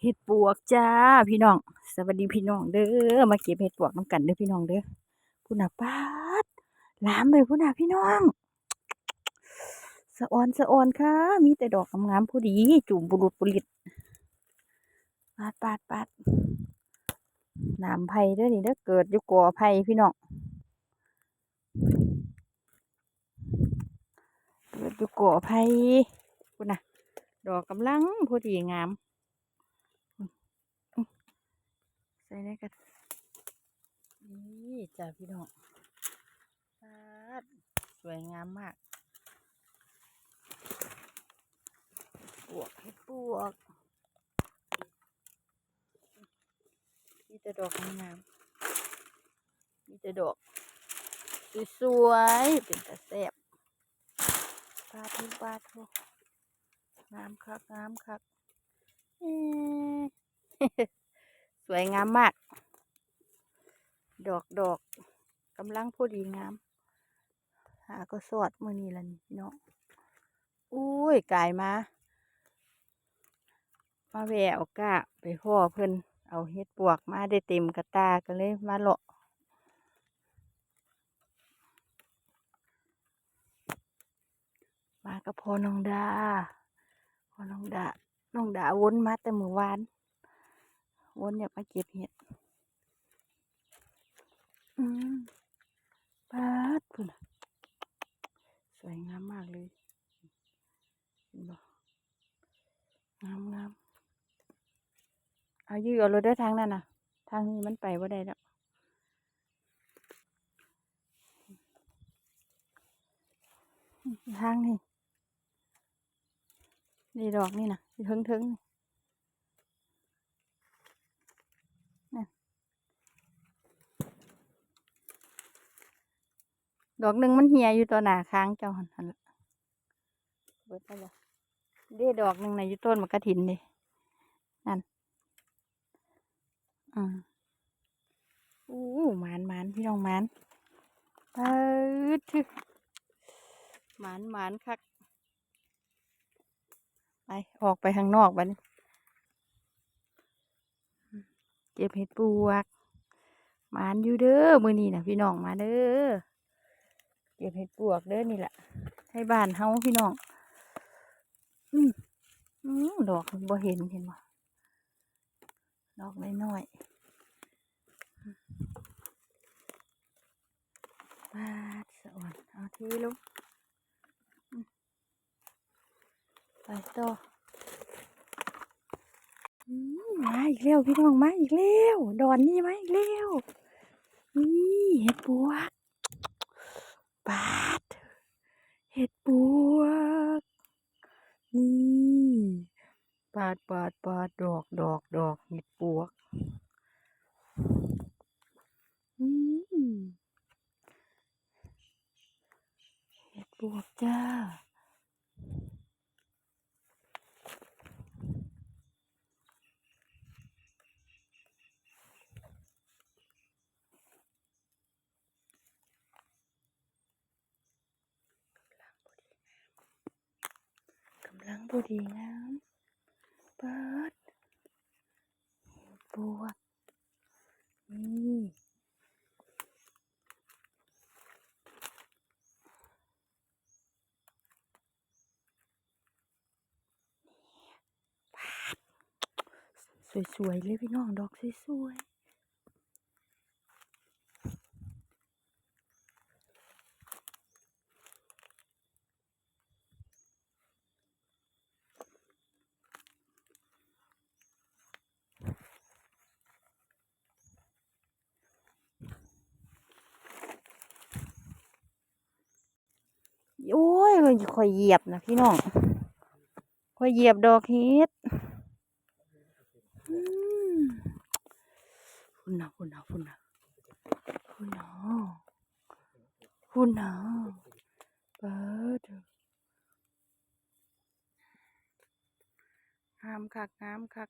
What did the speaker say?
เห็ดปวกจ้าพี่น้อง สวัสดีพี่น้องเด้อ มาเก็บเห็ดปวกน้ำกันเด้อพี่น้องเด้อพุ่นน่ะปาดหลามเลยพุ่นน่ะพี่น้อง สะออนสะออนค่ะ มีแต่ดอกงามๆผู้ดี จุ่มบุรุษบุริตปาดปาดปาดน้ำไผ่เด้อนี่เด้อเกิดอยู่ก่อไผ่พี่น้องเกิดอยู่ก่อไผ่พุ่นน่ะ ดอกกำลังพอดีงาม ใส่ได้กันนี่จ้าพี่น้องปาดสวยงามมากปวกให้ปวกมีแต่ดอกงามมีแต่ดอกสวยๆเป็นตะแซ่บปาทุปาทุงามคักงามคักเอ๊ะ สวยงามมาก ดอกดอกกำลังพอดีงาม หาก็สอดมือนี้ละนี่พี่น้องอุ้ยกายมา มาแววกะไปพ่อเพิ่นเอาเฮ็ดปวกมาได้เต็มกระตากันเลยมาเลาะมากับพ่อน้องดาพ่อน้องดา น้องดาวนมาแต่เมื่อวาน วนอยากมาเก็บเห็ดอืมปาดพุ่นสวยงามมากเลยเห็นบ่งามงามเอายืดเอารถได้ทางนั้นน่ะ ทางนี้มันไปว่าได้แล้วทางนี้นี่ดอกนี่นะอยู่ทึงๆนี่ ดอกหนึ่งมันเหี่ยอยู่ตัวหนาค้างเจ้าหันหันเบิดไปละเด้ดอกหนึ่งในอยู่ต้นมะกระถินดินั่นอืมอู้หมานหมานพี่น้องหมานเปิดทึหมานหมานคัก ไป ออกไปข้างนอกบันเก็บเห็ดปวกหมานอยู่เด้อมือนี้นะพี่น้องมาเด้อ ก็บเห็ดปวกเด้อนี่แหละให้บ้านเฮาพี่น้องอืมอืมดอกบ่เห็นเห็นบ่ดอกน้อยๆอืมปาดสะอ่อนเอาทีลูกไปต่ออืมมาอีกแล้วพี่น้องมาอีกแล้ว ดอนนี่มาอีกแล้ว นี่เห็ดปวก ปาดเห็ดปวก นี่ปาดปาดปาดดอกดอกดอกเห็ดปวก อืมเห็ดปวกจ้า กำลังพอดีงามเปิดเห็ดปวกนี่สวยๆเลยพี่น้องดอกสวยๆ คอยเหยียบนะพี่น้องคอยเหยียบดอกเห็ดฝุ่นนะพุ่นนะพุ่นนะพุ่นนะพุ่นนะเปิดเถอะงามคักงามคัก